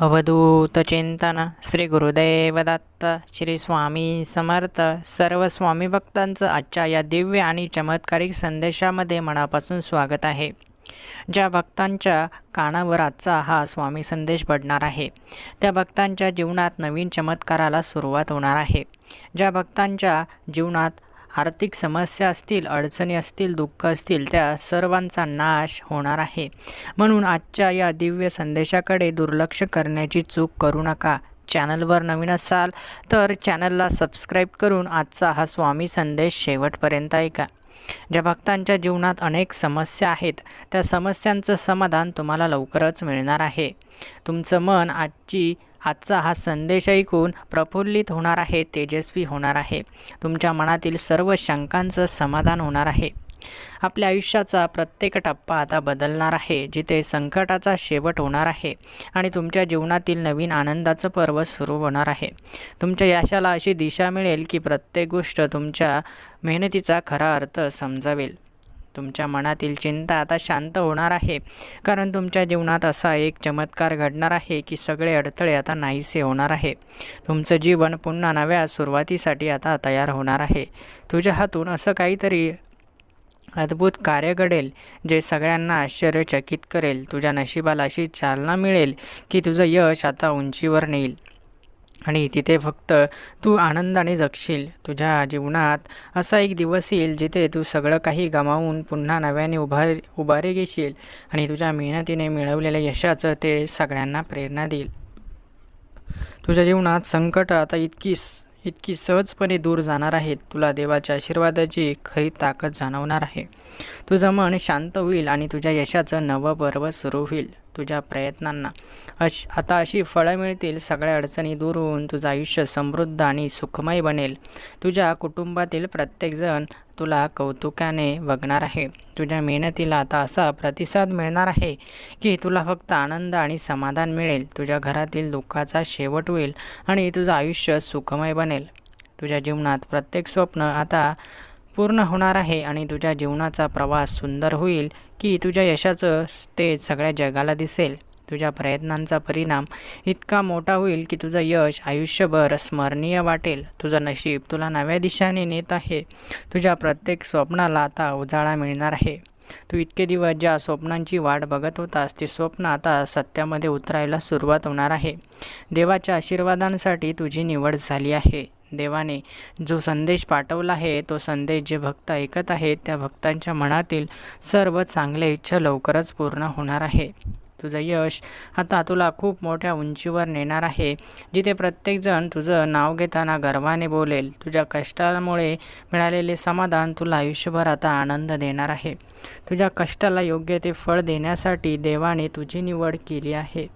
अवधूत चिंतन श्री गुरुदेव दत्त श्री स्वामी समर्थ सर्व स्वामी भक्तांचं आजच्या या दिव्य आणि चमत्कारिक संदेशामध्ये मनापासून स्वागत आहे. ज्या भक्तांच्या कानावर आजचा हा स्वामी संदेश पडणार आहे त्या भक्तांच्या जीवनात नवीन चमत्काराला सुरुवात होणार आहे. ज्या भक्तांच्या जीवनात आर्थिक समस्या असतील अडचणी असतील दुःख असतील त्या सर्वांचा नाश होणार आहे. म्हणून आजच्या या दिव्य संदेशाकडे दुर्लक्ष करण्याची चूक करू नका. चॅनलवर नवीन असाल तर चॅनलला सबस्क्राईब करून आजचा हा स्वामी संदेश शेवटपर्यंत ऐका. ज्या भक्तांच्या जीवनात अनेक समस्या आहेत त्या समस्यांचं समाधान तुम्हाला लवकरच मिळणार आहे. तुमचं मन आजची आजचा हा संदेश ऐकून प्रफुल्लित होणार आहे तेजस्वी होणार आहे. तुमच्या मनातील सर्व शंकांचं समाधान होणार आहे. आपल्या आयुष्याचा प्रत्येक टप्पा आता बदलणार आहे जिथे संकटाचा शेवट होणार आहे आणि तुमच्या जीवनातील नवीन आनंदाचं पर्व सुरू होणार आहे. तुमच्या यशाला अशी दिशा मिळेल की प्रत्येक गोष्ट तुमच्या मेहनतीचा खरा अर्थ समजावेल. तुमच्या मनातील चिंता आता शांत होणार आहे. कारण तुमच्या जीवनात असा एक चमत्कार घडणार आहे की सगळे अडथळे आता नाहीसे होणार आहे. तुमचं जीवन पुन्हा नव्या सुरुवातीसाठी आता तयार होणार आहे. तुझ्या हातून असं काहीतरी अद्भुत कार्य घडेल जे सगळ्यांना आश्चर्यचकित करेल. तुझ्या नशिबाला अशी चालना मिळेल की तुझं यश आता उंचीवर नेईल. आणि तिथे फक्त तू आनंदाने जगशील तुझ्या जीवनात असा एक दिवस येईल जिथे तू सगळं काही गमावून पुन्हा नव्याने उभार उभारे घेशील आणि तुझ्या मेहनतीने मिळवलेल्या यशाचं ते सगळ्यांना प्रेरणा देईल. तुझ्या जीवनात संकट आता इतकी इतकी सहजपणे दूर जाणार आहेत. तुला देवाच्या आशीर्वादाची खरी ताकद जाणवणार आहे. तुझं मन शांत होईल आणि तुझ्या यशाचं नवं पर्व सुरू होईल. तुझ्या प्रयत्नांना. अश आता अशी फळं मिळतील सगळ्या अडचणी दूर होऊन तुझं आयुष्य समृद्ध आणि सुखमय बनेल. तुझ्या कुटुंबातील प्रत्येकजण तुला कौतुकाने बघणार आहे. तुझ्या मेहनतीला आता असा प्रतिसाद मिळणार आहे की तुला फक्त आनंद आणि समाधान मिळेल. तुझ्या घरातील दुःखाचा शेवट होईल आणि तुझं आयुष्य सुखमय बनेल. तुझ्या जीवनात प्रत्येक स्वप्न आता पूर्ण होणार आहे आणि तुझ्या जीवनाचा प्रवास सुंदर होईल की तुझ्या यशाचं ते सगळ्या जगाला दिसेल. तुझ्या प्रयत्नांचा परिणाम इतका मोठा होईल की तुझं यश आयुष्यभर स्मरणीय वाटेल. तुझं नशीब तुला नव्या दिशाने नेत आहे. तुझ्या प्रत्येक स्वप्नाला आता उजाळा मिळणार आहे. तू इतके दिवस ज्या स्वप्नांची वाट बघत होतास ते स्वप्न आता सत्यामध्ये उतरायला सुरुवात होणार आहे. देवाच्या आशीर्वादांसाठी तुझी निवड झाली आहे. देवाने जो संदेश पाठवला आहे तो संदेश जे भक्त ऐकत आहेत त्या भक्तांच्या मनातील सर्व चांगल्या इच्छा लवकरच पूर्ण होणार आहे. तुझं यश आता तुला खूप मोठ्या उंचीवर नेणार आहे. जिथे प्रत्येकजण तुझं नाव घेताना गर्वाने बोलेल तुझ्या कष्टामुळे मिळालेले समाधान तुला आयुष्यभर आता आनंद देणार आहे. तुझ्या कष्टाला योग्य ते फळ देण्यासाठी देवाने तुझी निवड केली आहे.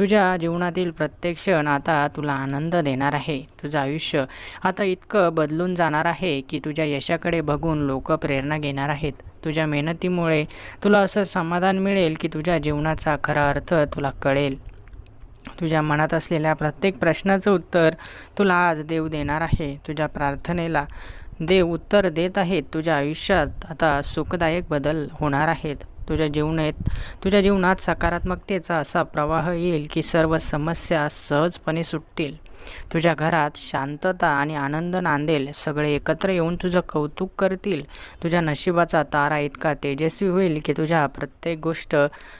तुझ्या जीवनातील प्रत्येक क्षण आता तुला आनंद देणार आहे. तुझं आयुष्य आता इतकं बदलून जाणार आहे की तुझ्या यशाकडे बघून लोक प्रेरणा घेणार आहेत. तुझ्या मेहनतीमुळे तुला असं समाधान मिळेल की तुझ्या जीवनाचा खरा अर्थ तुला कळेल. तुझ्या मनात असलेल्या प्रत्येक प्रश्नाचं उत्तर तुला आज देव देणार आहे. तुझ्या प्रार्थनेला देव उत्तर देत आहेत. तुझ्या आयुष्यात आता सुखदायक बदल होणार आहेत. तुझ्या जीवनात तुझ्या जीवनात सकारात्मकतेचा असा प्रवाह येईल की सर्व समस्या सहजपणे सुटतील. तुझ्या घरात शांतता आणि आनंद नांदेल. सगळे एकत्र येऊन तुझं कौतुक करतील. तुझ्या नशिबाचा तारा इतका तेजस्वी होईल की तुझ्या प्रत्येक गोष्ट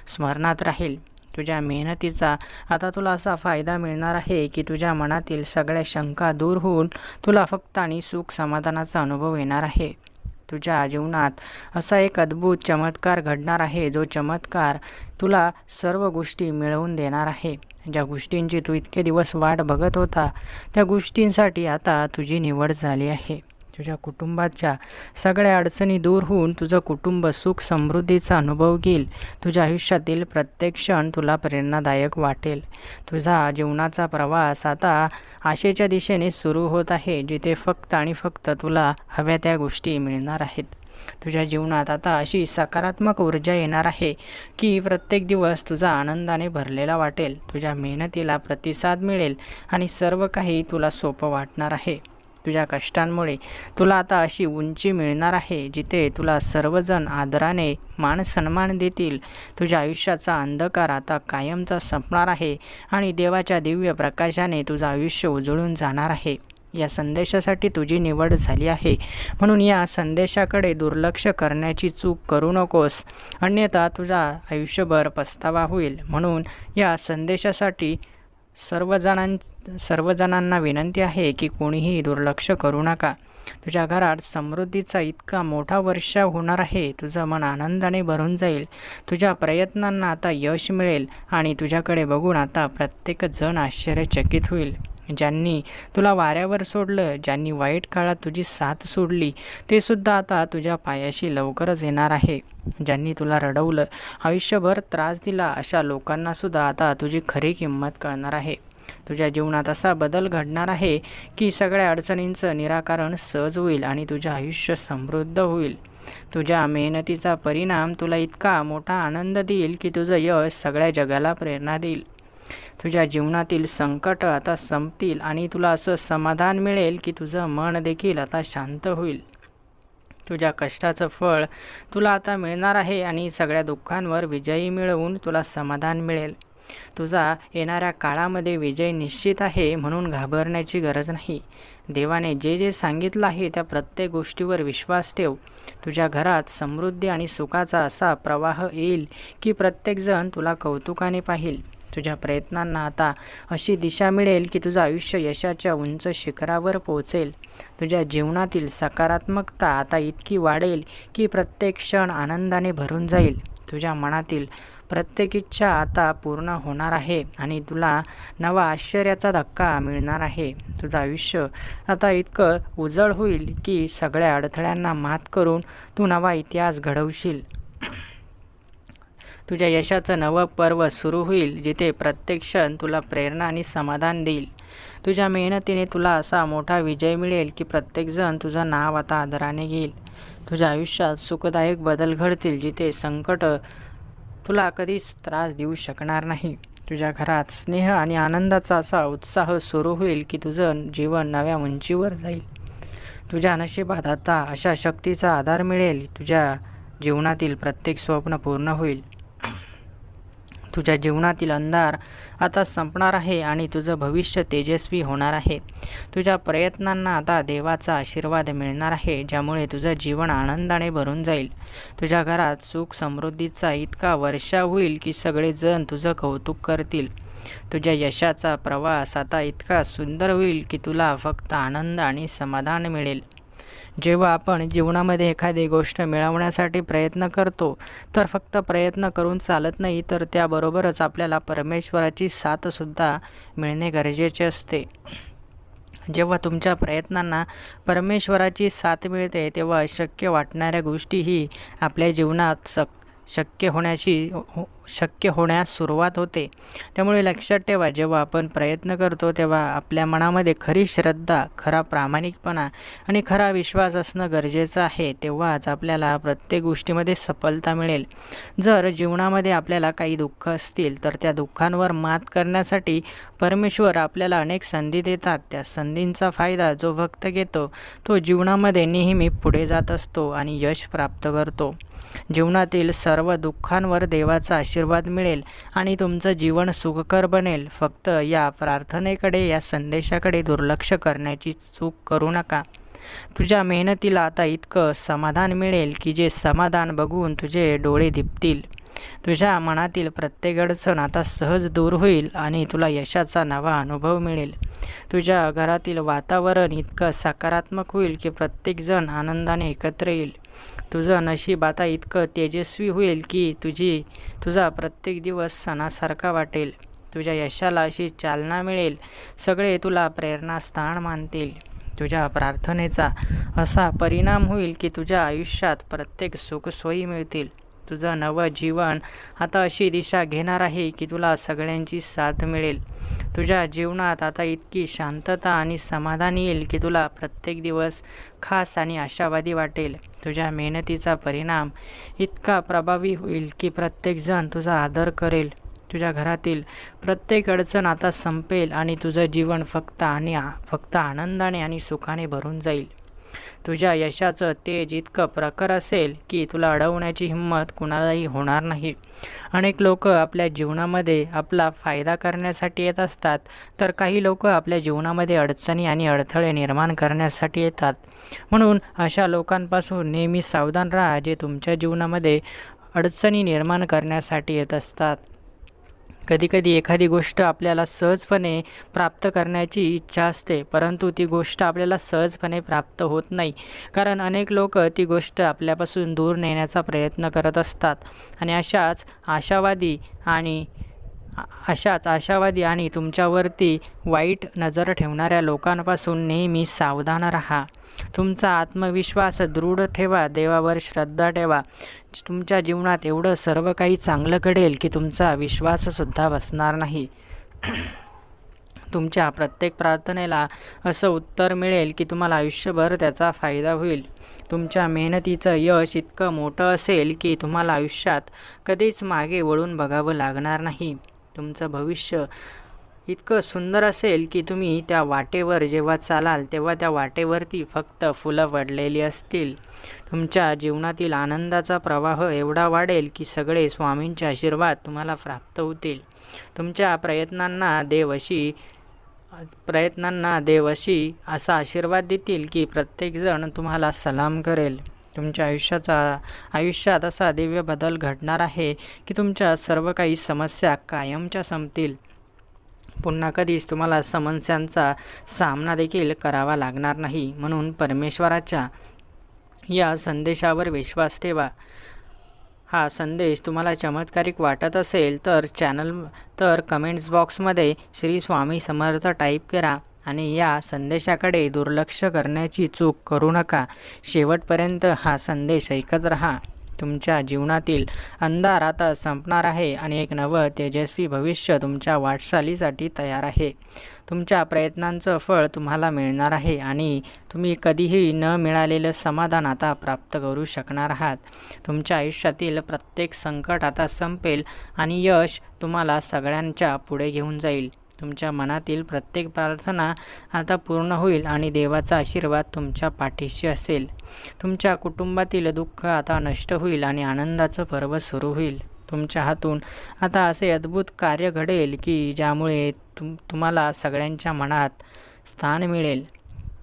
स्मरणात राहील. तुझ्या मेहनतीचा आता तुला असा फायदा मिळणार आहे की तुझ्या मनातील सगळ्या शंका दूर होऊन तुला फक्त आणि सुख समाधानाचा अनुभव येणार आहे. तुझ्या जीवनात असा एक अद्भुत चमत्कार घडणार आहे जो चमत्कार तुला सर्व गोष्टी मिळवून देणार आहे. ज्या गोष्टींची तू इतके दिवस वाट बघत होता त्या गोष्टींसाठी आता तुझी निवड झाली आहे. तुझ्या कुटुंबाच्या सगळ्या अडचणी दूर होऊन तुझं कुटुंब सुख समृद्धीचा अनुभव घेईल. तुझ्या आयुष्यातील प्रत्येक क्षण तुला प्रेरणादायक वाटेल. तुझा जीवनाचा प्रवास आता आशेच्या दिशेने सुरू होत आहे जिथे फक्त आणि फक्त तुला हव्या त्या गोष्टी मिळणार आहेत. तुझ्या जीवनात आता अशी सकारात्मक ऊर्जा येणार आहे की प्रत्येक दिवस तुझा आनंदाने भरलेला वाटेल. तुझ्या मेहनतीला प्रतिसाद मिळेल आणि सर्व काही तुला सोपं वाटणार आहे. तुझ्या कष्टांमुळे तुला आता अशी उंची मिळणार आहे जिथे तुला सर्वजण आदराने मान सन्मान देतील. तुझ्या आयुष्याचा अंधकार आता कायमचा संपणार आहे आणि देवाच्या दिव्य प्रकाशाने तुझं आयुष्य उजळून जाणार आहे. या संदेशासाठी तुझी निवड झाली आहे. म्हणून या संदेशाकडे दुर्लक्ष करण्याची चूक करू नकोस. अन्यथा तुझा आयुष्यभर पस्तावा होईल. म्हणून या संदेशासाठी सर्वजणां सर्वजणांना विनंती आहे की कोणीही दुर्लक्ष करू नका. तुझ्या घरात समृद्धीचा इतका मोठा वर्षा होणार आहे तुझं मन आनंदाने भरून जाईल. तुझ्या प्रयत्नांना आता यश मिळेल आणि तुझ्याकडे बघून आता प्रत्येकजण आश्चर्यचकित होईल. ज्यांनी तुला वाऱ्यावर सोडलं ज्यांनी वाईट काळात तुझी साथ सोडली ते सुद्धा आता तुझ्या पायाशी लवकरच येणार आहे. ज्यांनी तुला रडवलं आयुष्यभर त्रास दिला अशा लोकांनासुद्धा आता तुझी खरी किंमत कळणार आहे. तुझ्या जीवनात असा बदल घडणार आहे की सगळ्या अडचणींचं निराकरण सहज होईल आणि तुझं आयुष्य समृद्ध होईल. तुझ्या मेहनतीचा परिणाम तुला इतका मोठा आनंद देईल की तुझं यश सगळ्या जगाला प्रेरणा देईल. तुझ्या जीवनातील संकट आता संपतील आणि तुला असं समाधान मिळेल की तुझं मन देखील आता शांत होईल. तुझ्या कष्टाचं फळ तुला आता मिळणार आहे आणि सगळ्या दुःखांवर विजयी मिळवून तुला समाधान मिळेल. तुझा येणाऱ्या काळामध्ये विजय निश्चित आहे म्हणून घाबरण्याची गरज नाही. देवाने जे जे सांगितलं आहे त्या प्रत्येक गोष्टीवर विश्वास ठेव. तुझ्या घरात समृद्धी आणि सुखाचा असा प्रवाह येईल की प्रत्येकजण तुला कौतुकाने पाहिल. तुझ्या प्रयत्नांना आता अशी दिशा मिळेल की तुझं आयुष्य यशाच्या उंच शिखरावर पोहोचेल. तुझ्या जीवनातील सकारात्मकता आता इतकी वाढेल की प्रत्येक क्षण आनंदाने भरून जाईल. तुझ्या मनातील प्रत्येक इच्छा आता पूर्ण होणार आहे आणि तुला नवा आश्चर्याचा धक्का मिळणार आहे. तुझं आयुष्य आता इतकं उजळ होईल की सगळ्या अडथळ्यांना मात करून तू नवा इतिहास घडवशील. तुझ्या यशाचं नवं पर्व सुरू होईल जिथे प्रत्येक क्षण तुला प्रेरणा आणि समाधान देईल. तुझ्या मेहनतीने तुला असा मोठा विजय मिळेल की प्रत्येकजण तुझं नाव आता आदराने घेईल. तुझ्या आयुष्यात सुखदायक बदल घडतील जिथे संकट तुला कधीच त्रास देऊ शकणार नाही. तुझ्या घरात स्नेह आणि आनंदाचा असा उत्साह सुरू होईल की तुझं जीवन नव्या उंचीवर जाईल. तुझ्या नशिबात आता अशा शक्तीचा आधार मिळेल तुझ्या जीवनातील प्रत्येक स्वप्न पूर्ण होईल. तुझ्या जीवनातील अंधार आता संपणार आहे आणि तुझं भविष्य तेजस्वी होणार आहे. तुझ्या प्रयत्नांना आता देवाचा आशीर्वाद मिळणार आहे ज्यामुळे तुझं जीवन आनंदाने भरून जाईल. तुझ्या घरात सुख समृद्धीचा इतका वर्षा होईल की सगळेजण तुझं कौतुक करतील. तुझ्या यशाचा प्रवास आता इतका सुंदर होईल की तुला फक्त आनंद आणि समाधान मिळेल. जेव्हा आपण जीवनामध्ये एखादी गोष्ट मिळवण्यासाठी प्रयत्न करतो तर फक्त प्रयत्न करून चालत नाही तर त्याबरोबरच आपल्याला परमेश्वराची साथसुद्धा मिळणे गरजेचे असते. जेव्हा तुमच्या प्रयत्नांना परमेश्वराची साथ मिळते तेव्हा अशक्य वाटणाऱ्या गोष्टीही आपल्या जीवनात सक शक्य होण्याची हो शक्य होण्यास सुरुवात होते. त्यामुळे लक्षात ठेवा जेव्हा आपण प्रयत्न करतो तेव्हा आपल्या मनामध्ये खरी श्रद्धा खरा प्रामाणिकपणा आणि खरा विश्वास असणं गरजेचं आहे. तेव्हाच आपल्याला प्रत्येक गोष्टीमध्ये सफलता मिळेल. जर जीवनामध्ये आपल्याला काही दुःख असतील तर त्या दुःखांवर मात करण्यासाठी परमेश्वर आपल्याला अनेक संधी देतात. त्या संधींचा फायदा जो भक्त घेतो तो जीवनामध्ये नेहमी पुढे जात असतो आणि यश प्राप्त करतो. जीवनातील सर्व दुःखांवर देवाचा आशीर्वाद मिळेल आणि तुमचं जीवन सुखकर बनेल. फक्त या प्रार्थनेकडे या संदेशाकडे दुर्लक्ष करण्याची चूक करू नका. तुझ्या मेहनतीला आता इतकं समाधान मिळेल की जे समाधान बघून तुझे डोळे दिपतील. तुझ्या मनातील प्रत्येक अडचण आता सहज दूर होईल आणि तुला यशाचा नवा अनुभव मिळेल. तुझ्या घरातील वातावरण इतकं सकारात्मक होईल की प्रत्येकजण आनंदाने एकत्र येईल. तुझं नशीब आता इतकं तेजस्वी होईल की तुझी तुझा प्रत्येक दिवस सणासारखा वाटेल. तुझ्या यशाला अशी चालना मिळेल. सगळे तुला प्रेरणास्थान मानतील. तुझ्या प्रार्थनेचा असा परिणाम होईल की तुझ्या आयुष्यात प्रत्येक सुखसोयी मिळतील. तुझं नवं जीवन आता अशी दिशा घेणार आहे की तुला सगळ्यांची साथ मिळेल. तुझ्या जीवनात आता इतकी शांतता आणि समाधान येईल की तुला प्रत्येक दिवस खास आणि आशावादी वाटेल. तुझ्या मेहनतीचा परिणाम इतका प्रभावी होईल की प्रत्येकजण तुझा आदर करेल. तुझ्या घरातील प्रत्येक अडचण आता संपेल आणि तुझं जीवन फक्त आणि आ- फक्त आनंदाने आणि सुखाने भरून जाईल. तुझ्या यशाचं तेज इतकं प्रखर असेल की तुला अडवण्याची हिंमत कुणालाही होणार नाही. अनेक लोक आपल्या जीवनामध्ये आपला फायदा करण्यासाठी येत असतात तर काही लोक आपल्या जीवनामध्ये अडचणी आणि अडथळे निर्माण करण्यासाठी येतात. म्हणून अशा लोकांपासून नेहमी सावधान राहा जे तुमच्या जीवनामध्ये अडचणी निर्माण करण्यासाठी येत असतात. कधीकधी एखादी गोष्ट आपल्याला सहजपणे प्राप्त करण्याची इच्छा असते परंतु ती गोष्ट आपल्याला सहजपणे प्राप्त होत नाही. कारण अनेक लोक ती गोष्ट आपल्यापासून दूर नेण्याचा प्रयत्न करत असतात. आणि अशाच आशावादी आणि अशाच आशावादी आणि तुमच्यावरती वाईट नजर ठेवणाऱ्या लोकांपासून नेहमी सावधान राहा. तुमचा आत्मविश्वास दृढ ठेवा देवावर श्रद्धा ठेवा. तुमच्या जीवनात एवढं सर्व काही चांगलं घडेल की तुमचा विश्वाससुद्धा बसणार नाही. तुमच्या प्रत्येक प्रार्थनेला असं उत्तर मिळेल की तुम्हाला आयुष्यभर त्याचा फायदा होईल. तुमच्या मेहनतीचं यश इतकं मोठं असेल की तुम्हाला आयुष्यात कधीच मागे वळून बघावं लागणार नाही. तुमचं भविष्य इतकं सुंदर असेल की तुम्ही त्या वाटेवर जेव्हा चालाल तेव्हा त्या वाटेवरती फक्त फुलं पडलेली असतील. तुमच्या जीवनातील आनंदाचा प्रवाह एवढा वाढेल की सगळे स्वामींचे आशीर्वाद तुम्हाला प्राप्त होतील. तुमच्या प्रयत्नांना देव अशी प्रयत्नांना देव अशी असा आशीर्वाद देतील की प्रत्येकजण तुम्हाला सलाम करेल. तुमच्या आयुष्याचा आयुष्यात असा दिव्य बदल घडणार आहे की तुमच्या सर्व काही समस्या कायमच्या संपतील. पुन्हा कधीच तुम्हाला समस्यांचा सामना देखील करावा लागणार नाही. म्हणून परमेश्वराच्या या संदेशावर विश्वास ठेवा. हा संदेश तुम्हाला चमत्कारिक वाटत असेल तर चॅनल तर कमेंट्स बॉक्समध्ये श्री स्वामी समर्थ टाईप करा. आणि या संदेशाकडे दुर्लक्ष करण्याची चूक करू नका. शेवटपर्यंत हा संदेश ऐकत राहा. तुमच्या जीवनातील अंधार आता संपणार आहे आणि एक नवं तेजस्वी भविष्य तुमच्या वाटचालीसाठी तयार आहे. तुमच्या प्रयत्नांचं फळ तुम्हाला मिळणार आहे आणि तुम्ही कधीही न मिळालेलं समाधान आता प्राप्त करू शकणार आहात. तुमच्या आयुष्यातील प्रत्येक संकट आता संपेल आणि यश तुम्हाला सगळ्यांच्या पुढे घेऊन जाईल. तुमच्या मनातील प्रत्येक प्रार्थना आता पूर्ण होईल आणि देवाचा आशीर्वाद तुमच्या पाठीशी असेल. तुमच्या कुटुंबातील दुःख आता नष्ट होईल आणि आनंदाचं पर्व सुरू होईल. तुमच्या हातून आता असे अद्भुत कार्य घडेल की ज्यामुळे तुम तुम्हाला सगळ्यांच्या मनात स्थान मिळेल.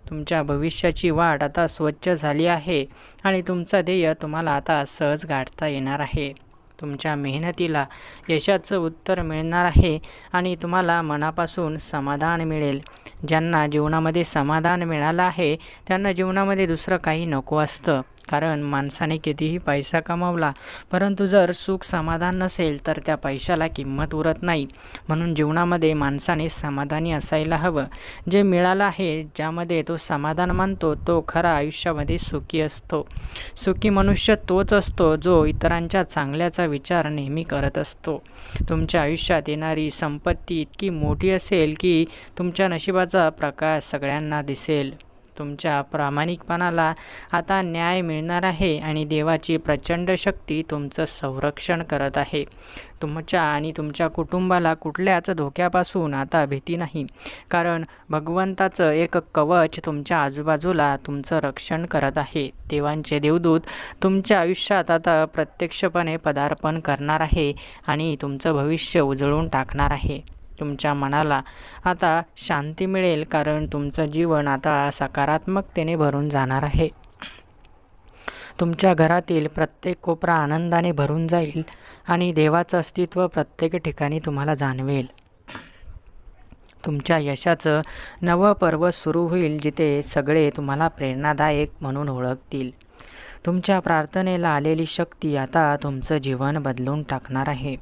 तुमच्या भविष्याची वाट आता स्वच्छ झाली आहे आणि तुमचं ध्येय तुम्हाला आता सहज गाठता येणार आहे. तुमच्या मेहनतीला यशाचं उत्तर मिळणार आहे आणि तुम्हाला मनापासून समाधान मिळेल. ज्यांना जीवनामध्ये समाधान मिळालं आहे त्यांना जीवनामध्ये दुसरं काही नको असतं. कारण माणसाने कितीही पैसा कमावला परंतु जर सुख समाधान नसेल तर त्या पैशाला किंमत उरत नाही. म्हणून जीवनामध्ये माणसाने समाधानी असायला हवं. जे मिळालं आहे ज्यामध्ये तो समाधान मानतो तो खरा आयुष्यामध्ये सुखी असतो. सुखी मनुष्य तोच असतो जो इतरांच्या चांगल्याचा विचार नेहमी करत असतो. तुमच्या आयुष्यात येणारी संपत्ती इतकी मोठी असेल की तुमच्या नशिबाचा प्रकाश सगळ्यांना दिसेल. तुमच्या प्रामाणिकपणाला आता न्याय मिळणार आहे आणि देवाची प्रचंड शक्ती तुमचं संरक्षण करत आहे. तुमच्या आणि तुमच्या कुटुंबाला कुठल्याच धोक्यापासून आता भीती नाही. कारण भगवंताचं एक कवच तुमच्या आजूबाजूला तुमचं रक्षण करत आहे. देवांचे देवदूत तुमच्या आयुष्यात आता प्रत्यक्षपणे पदार्पण करणार आहे आणि तुमचं भविष्य उजळून टाकणार आहे. तुमच्या मनाला. आता शांती मिळेल कारण तुमचं जीवन आता सकारात्मकतेने भरून जाणार आहे. तुमच्या घरातील प्रत्येक कोपरा आनंदाने भरून जाईल आणि देवाचं अस्तित्व प्रत्येक ठिकाणी तुम्हाला जाणवेल. तुमच्या यशाचं नवं पर्व सुरू होईल जिथे सगळे तुम्हाला प्रेरणादायक म्हणून ओळखतील. तुमच्या प्रार्थनेला आलेली शक्ती आता तुमचं जीवन बदलून टाकणार आहे.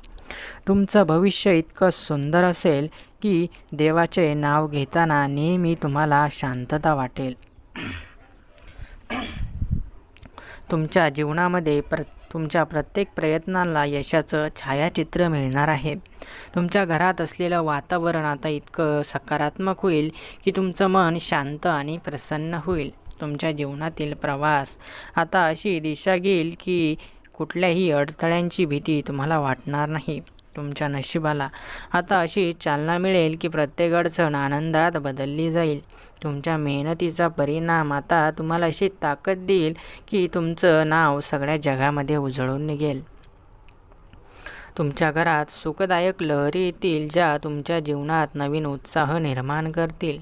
तुमचं भविष्य इतकं सुंदर असेल की देवाचे नाव घेताना नेहमी तुम्हाला शांतता वाटेल. तुमच्या जीवनामध्ये प्र तुमच्या प्रत्येक प्रयत्नाला यशाचं छायाचित्र मिळणार आहे. तुमच्या घरात असलेलं वातावरण आता इतकं सकारात्मक होईल की तुमचं मन शांत आणि प्रसन्न होईल. तुमच्या जीवनातील प्रवास आता अशी दिशा घेईल की कुठल्याही अडथळ्यांची भीती तुम्हाला वाटणार नाही. तुमच्या नशिबाला आता अशी चालना मिळेल की प्रत्येक अडचण आनंदात बदलली जाईल. तुमच्या मेहनतीचा परिणाम आता तुम्हाला अशी ताकद देईल की तुमचं नाव सगळ्या जगामध्ये उजळून निघेल. तुमच्या घरात सुखदायक लहरी येतील ज्या तुमच्या जीवनात नवीन उत्साह निर्माण करतील.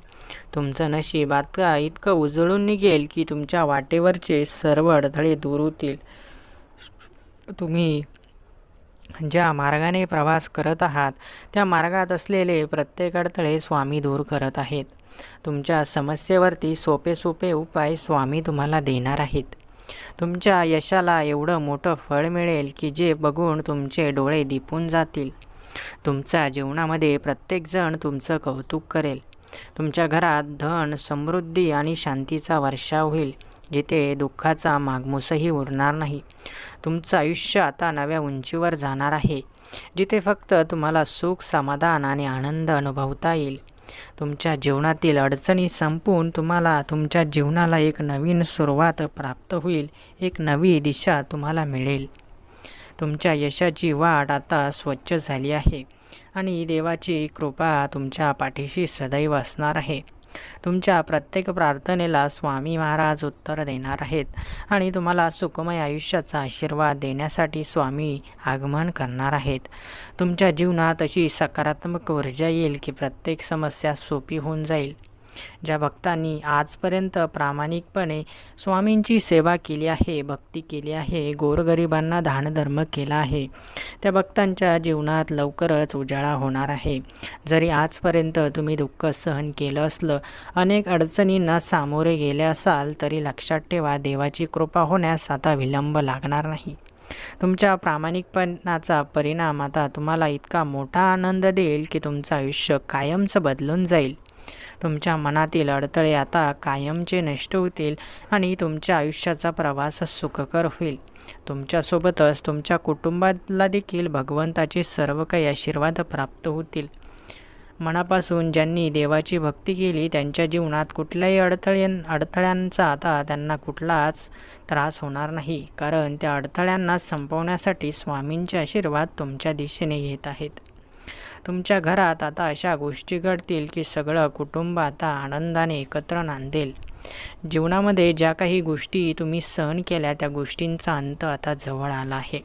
तुमचं नशीब आता इतकं उजळून निघेल की तुमच्या वाटेवरचे सर्व अडथळे दूर होतील. तुम्ही ज्या मार्गाने प्रवास करत आहात त्या मार्गात असलेले प्रत्येक अडथळे स्वामी दूर करत आहेत. तुमच्या समस्येवरती सोपे सोपे उपाय स्वामी तुम्हाला देणार आहेत. तुमच्या यशाला एवढं मोठं फळ मिळेल की जे बघून तुमचे डोळे दिपून जातील. तुमच्या जीवनामध्ये प्रत्येकजण तुमचं कौतुक करेल. तुमच्या घरात धन समृद्धी आणि शांतीचा वर्षा होईल जिथे दुःखाचा मागमूसही उरणार नाही. तुमचं आयुष्य आता नव्या उंचीवर जाणार आहे जिथे फक्त तुम्हाला सुख समाधान आणि आनंद अनुभवता येईल. तुमच्या जीवनातील अडचणी संपून तुम्हाला तुमच्या जीवनाला एक नवीन सुरुवात प्राप्त होईल एक नवी दिशा तुम्हाला मिळेल. तुमच्या यशाची वाट आता स्वच्छ झाली आहे आणि देवाची कृपा तुमच्या पाठीशी सदैव असणार आहे. तुमच्या प्रत्येक प्रार्थनेला स्वामी महाराज उत्तर देणार आहेत आणि तुम्हाला सुखमय आयुष्याचा आशीर्वाद देण्यासाठी स्वामी आगमन करणार आहेत. तुमच्या जीवनात अशी सकारात्मक ऊर्जा येईल की प्रत्येक समस्या सोपी होऊन जाईल. ज्या भक्तांनी आजपर्यंत प्रामाणिकपणे स्वामींची सेवा केली आहे भक्ती केली आहे गोरगरिबांना दानधर्म केला आहे त्या भक्तांच्या जीवनात लवकरच उजाळा होणार आहे. जरी आजपर्यंत तुम्ही दुःख सहन केलं असलं अनेक अडचणींना सामोरे गेले असाल तरी लक्षात ठेवा देवाची कृपा होण्यास आता विलंब लागणार नाही. तुमच्या प्रामाणिकपणाचा परिणाम आता तुम्हाला इतका मोठा आनंद देईल की तुमचं आयुष्य कायमचं बदलून जाईल. तुमच्या मनातील अडथळे आता कायमचे नष्ट होतील आणि तुमच्या आयुष्याचा प्रवास सुखकर होईल. तुमच्यासोबतच तुमच्या कुटुंबाला देखील भगवंताचे सर्व काही आशीर्वाद प्राप्त होतील. मनापासून ज्यांनी देवाची भक्ती केली त्यांच्या जीवनात कुठल्याही अडथळे अडथळ्यांचा आता त्यांना कुठलाच त्रास होणार नाही कारण त्या अडथळ्यांना संपवण्यासाठी स्वामींचे आशीर्वाद तुमच्या दिशेने येत आहेत. तुमच्या घरात आता अशा गोष्टी घडतील की सगळं कुटुंब आता आनंदाने एकत्र नांदेल. जीवनामध्ये ज्या काही गोष्टी तुम्ही सहन केल्या त्या गोष्टींचा अंत आता जवळ आला आहे.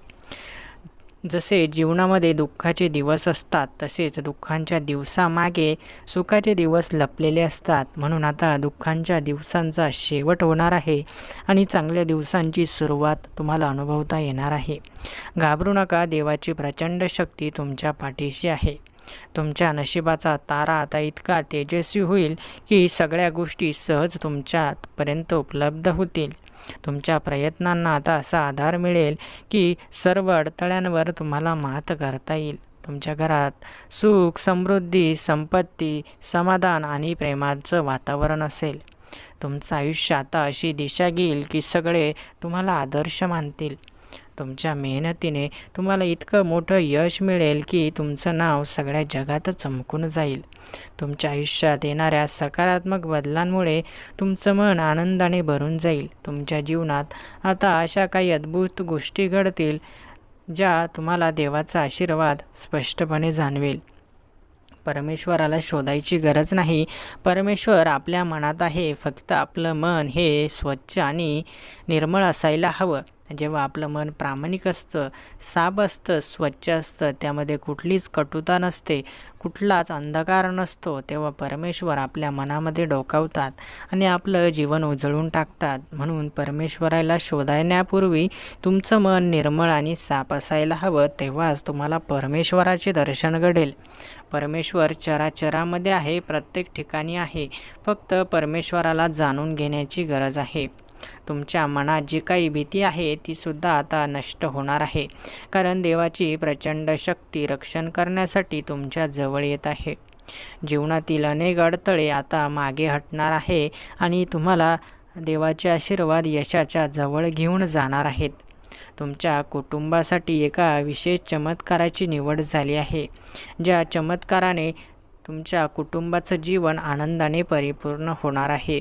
जसे जीवनामध्ये दुःखाचे दिवस असतात तसेच दुःखांच्या दिवसामागे सुखाचे दिवस लपलेले असतात. म्हणून आता दुःखांच्या दिवसांचा शेवट होणार आहे आणि चांगल्या दिवसांची सुरुवात तुम्हाला अनुभवता येणार आहे. घाबरू नका देवाची प्रचंड शक्ती तुमच्या पाठीशी आहे. तुमच्या नशिबाचा तारा आता इतका तेजस्वी होईल की सगळ्या गोष्टी सहज तुमच्यापर्यंत उपलब्ध होतील. तुमच्या प्रयत्नांना आता असा आधार मिळेल की सर्व अडथळ्यांवर तुम्हाला मात करता येईल. तुमच्या घरात सुख समृद्धी संपत्ती समाधान आणि प्रेमाचं वातावरण असेल. तुमचं आयुष्य आता अशी दिशा घेईल की सगळे तुम्हाला आदर्श मानतील. तुमच्या मेहनतीने तुम्हाला इतकं मोठं यश मिळेल की तुमचं नाव सगळ्या जगात चमकून जाईल. तुमच्या आयुष्यात येणाऱ्या सकारात्मक बदलांमुळे तुमचं मन आनंदाने भरून जाईल. तुमच्या जीवनात आता अशा काही अद्भुत गोष्टी घडतील ज्या तुम्हाला देवाचा आशीर्वाद स्पष्टपणे जाणवेल. परमेश्वराला शोधायची गरज नाही. परमेश्वर आपल्या मनात आहे फक्त आपलं मन हे स्वच्छ आणि निर्मळ असायला हवं. जेव्हा आपलं मन प्रामाणिक असतं साफ असतं स्वच्छ असतं त्यामध्ये कुठलीच कटुता नसते कुठलाच अंधकार नसतो तेव्हा परमेश्वर आपल्या मनामध्ये डोकावतात आणि आपलं जीवन उजळून टाकतात. म्हणून परमेश्वराला शोधण्यापूर्वी तुमचं मन निर्मळ आणि साफ असायला हवं तेव्हाच तुम्हाला परमेश्वराचे दर्शन घडेल. परमेश्वर चराचरामध्ये आहे प्रत्येक ठिकाणी आहे. फक्त परमेश्वराला जाणून घेण्याची गरज आहे. तुमच्या मनात जी काही भीती आहे तीसुद्धा आता नष्ट होणार आहे. कारण देवाची प्रचंड शक्ती रक्षण करण्यासाठी तुमच्या जवळ येत आहे. जीवनातील अनेक अडथळे आता मागे हटणार आहे आणि तुम्हाला देवाचे आशीर्वाद यशाच्या जवळ घेऊन जाणार आहेत. तुमच्या कुटुंबासाठी एका विशेष चमत्काराची निवड झाली आहे. ज्या चमत्काराने तुमच्या कुटुंबाचं जीवन आनंदाने परिपूर्ण होणार आहे.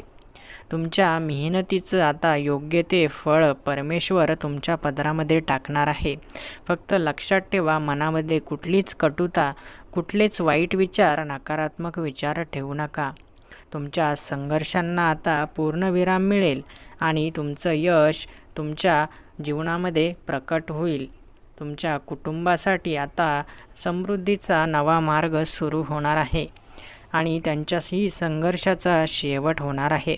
तुमच्या मेहनतीचं आता योग्य ते फळ परमेश्वर तुमच्या पदरामध्ये टाकणार आहे. फक्त लक्षात ठेवा मनामध्ये कुठलीच कटुता कुठलेच वाईट विचार नकारात्मक विचार ठेवू नका. तुमच्या संघर्षांना आता पूर्णविराम मिळेल आणि तुमचं यश तुमच्या जीवनामध्ये प्रकट होईल. तुमच्या कुटुंबासाठी आता समृद्धीचा नवा मार्ग सुरू होणार आहे आणि त्यांच्याशी संघर्षाचा शेवट होणार आहे.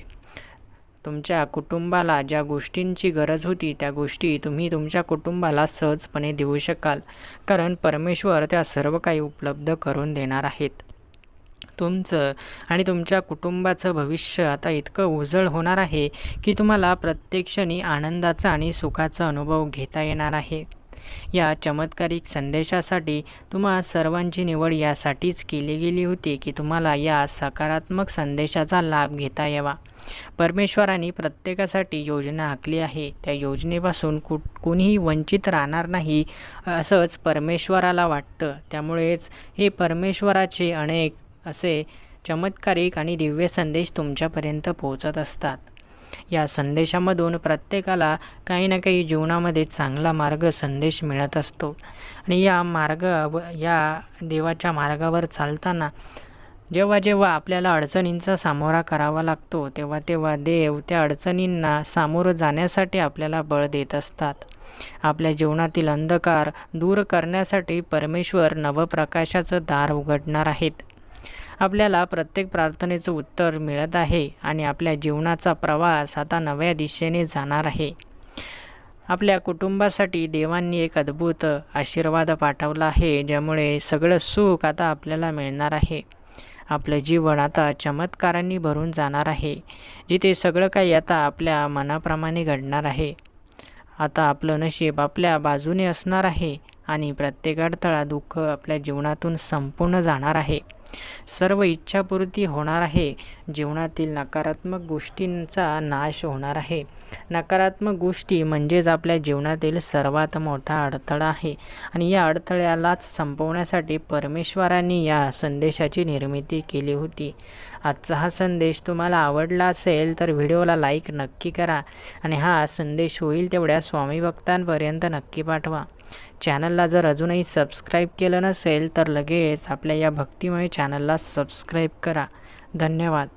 तुमच्या कुटुंबाला ज्या गोष्टींची गरज होती त्या गोष्टी तुम्ही तुमच्या कुटुंबाला सहजपणे देऊ शकाल. कारण परमेश्वर त्या सर्व काही उपलब्ध करून देणार आहेत. तुमचं आणि तुमच्या कुटुंबाचं भविष्य आता इतकं उजळ होणार आहे की तुम्हाला प्रत्येक क्षणी आनंदाचा आणि सुखाचा अनुभव घेता येणार आहे. या चमत्कारिक संदेशासाठी तुम्हा सर्वांची निवड यासाठीच केली गेली होती की तुम्हाला या सकारात्मक संदेशाचा लाभ घेता यावा. परमेश्वराने प्रत्येकासाठी योजना आखली आहे. त्या योजनेपासून कु कोणीही वंचित राहणार नाही असंच परमेश्वराला वाटतं. त्यामुळेच हे परमेश्वराचे अनेक असे चमत्कारिक आणि दिव्य संदेश तुमच्यापर्यंत पोहोचत असतात. या संदेशामधून प्रत्येकाला काही ना काही जीवनामध्ये चांगला मार्ग संदेश मिळत असतो. आणि या मार्ग या देवाच्या मार्गावर चालताना जेव्हा जेव्हा आपल्याला अडचणींचा सामोरा करावा लागतो तेव्हा तेव्हा देव त्या अडचणींना सामोरं जाण्यासाठी आपल्याला बळ देत असतात. आपल्या जीवनातील अंधकार दूर करण्यासाठी परमेश्वर नवप्रकाशाचं दार उघडणार आहेत. आपल्याला प्रत्येक प्रार्थनेचं उत्तर मिळत आहे आणि आपल्या जीवनाचा प्रवास आता नव्या दिशेने जाणार आहे. आपल्या कुटुंबासाठी देवांनी एक अद्भुत आशीर्वाद पाठवला आहे ज्यामुळे सगळं सुख आता आपल्याला मिळणार आहे. आपलं जीवन आता चमत्कारांनी भरून जाणार आहे जिथे सगळं काही आता आपल्या मनाप्रमाणे घडणार आहे. आता आपलं नशीब आपल्या बाजूने असणार आहे आणि प्रत्येक अडथळा दुःख आपल्या जीवनातून संपूर्ण जाणार आहे. सर्व इच्छापूर्ती होणार आहे. जीवनातील नकारात्मक गोष्टींचा नाश होणार आहे. नकारात्मक गोष्टी म्हणजेच आपल्या जीवनातील सर्वात मोठा अडथळा आहे. आणि या अडथळ्यालाच संपवण्यासाठी परमेश्वरांनी या संदेशाची निर्मिती केली होती. आजचा हा संदेश तुम्हाला आवडला असेल तर व्हिडिओला लाईक नक्की करा. आणि हा संदेश होईल तेवढ्या स्वामी भक्तांपर्यंत नक्की पाठवा. चॅनलला जर अजूनही सबस्क्राईब केलं नसेल तर लगेच आपल्या या भक्तिमय चॅनलला सबस्क्राईब करा. धन्यवाद.